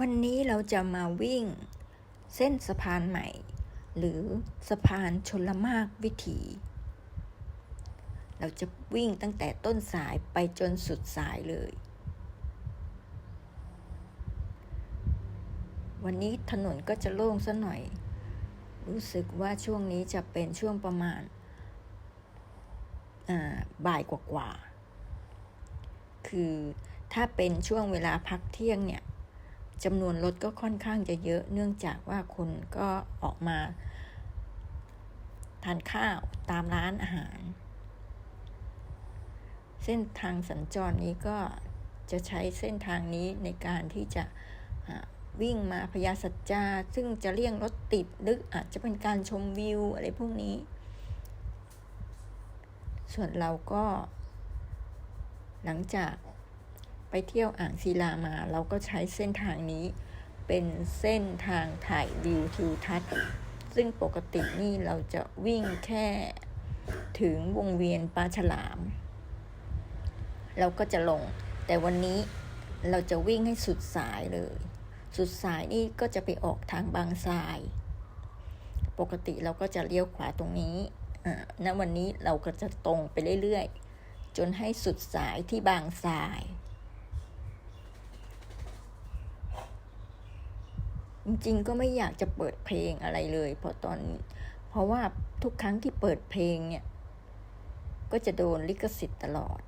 วันนี้เราจะมาวิ่งเส้นสะพานใหม่ หรือสะพานชนละมากวิถี เราจะวิ่งตั้งแต่ต้นสายไปจนสุดสายเลย วันนี้ถนนก็จะโล่งซะหน่อย รู้สึกว่าช่วงนี้จะเป็นช่วงประมาณาบ่ายกว่าๆคือถ้าเป็นช่วงเวลาพักเที่ยงเนี่ย จำนวนรถก็ค่อนข้างจะเยอะ เนื่องจากว่าคนก็ออกมาทานข้าวตามร้านอาหาร เส้นทางสัญจรนี้ก็จะใช้เส้นทางนี้ในการที่จะวิ่งมาพญาสัจจา ซึ่งจะเลี่ยงรถติดหรืออาจจะเป็นการชมวิวอะไรพวกนี้ ส่วนเราก็ หลังจาก ไปเที่ยวอ่างศิลามาเราก็ใช้เส้นทางนี้ เป็นเส้นทางถ่ายวิวทิวทัศน์ ซึ่งปกตินี่เราจะวิ่งแค่ถึงวงเวียนปลาฉลาม เราก็จะลง แต่วันนี้เราจะวิ่งให้สุดสายเลย สุดสายนี่ก็จะไปออกทางบางทราย ปกติเราก็จะเลี้ยวขวาตรงนี้อ่าณวันนี้เราก็จะตรงไปเรื่อยๆ จนให้สุดสายที่บางทราย จริงๆ ก็ไม่อยากจะเปิดเพลงอะไรเลยเพราะตอน เพราะว่าทุกครั้งที่เปิดเพลงเนี่ย ก็จะโดนลิขสิทธิ์ตลอด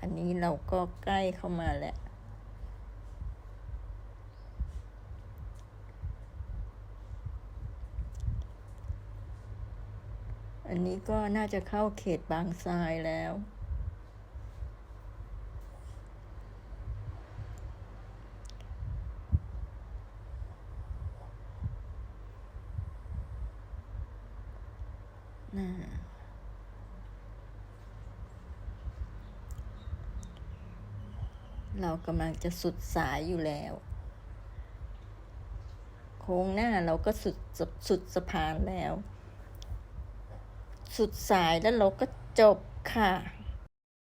อันนี้เราก็ใกล้เข้ามาแล้วอันนี้ก็น่าจะเข้าเขตบางทรายแล้ว นะเรากำลังจะสุดสายอยู่แล้ว โค้งหน้าเราก็สุดสุดสุดสะพานแล้ว สุดสายแล้วเราก็จบค่ะ